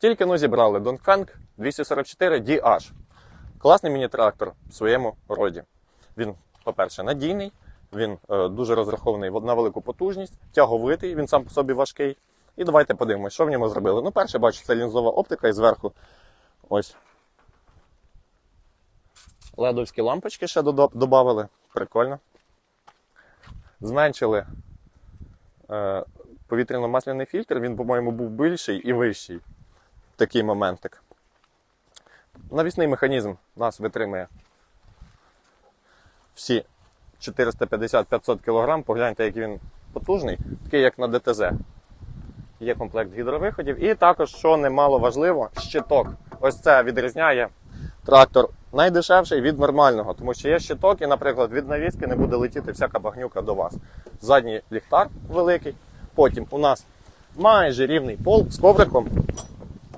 Тільки ну зібрали Dongfeng 244 DH. Класний міні-трактор в своєму роді. Він, по-перше, надійний, він е, дуже розрахований на велику потужність, тяговитий, він сам по собі важкий. І давайте подивимося, що в ньому зробили. Ну, перше, бачу, це лінзова оптика і зверху ось. Ледовські лампочки ще додали. Прикольно. Зменшили е, повітряно-масляний фільтр, він, по-моєму, був більший і вищий. Такий моментик. Навісний механізм нас витримує всі 450-500 кг. Погляньте, який він потужний, такий як на ДТЗ. Є комплект гідровиходів. І також, що немало важливо, щиток. Ось це відрізняє трактор найдешевший від нормального, тому що є щиток, і, наприклад, від навіски не буде летіти всяка багнюка до вас. Задній ліхтар великий. Потім у нас майже рівний пол з ковриком.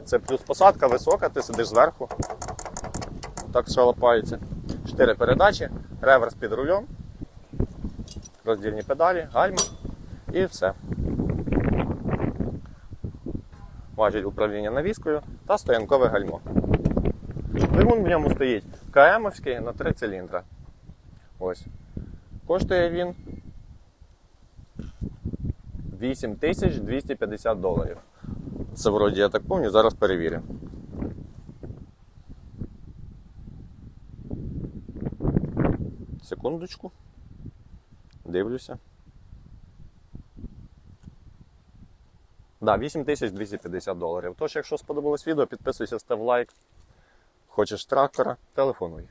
Це плюс посадка висока, ти сидиш зверху. Так шалопається. Чотири передачі, реверс під рулем, роздільні педалі, гальма і все. Важіль управління навіскою та стоянкове гальмо. Двигун в ньому стоїть КМовський на 3 циліндра. Ось. Коштує він 8250 доларів. Це вроді я так пам'ятаю, зараз перевірю. Секундочку. Дивлюся. Да, 8250 доларів. Тож, якщо сподобалось відео, підписуйся, став лайк. Хочеш трактора, телефонуй.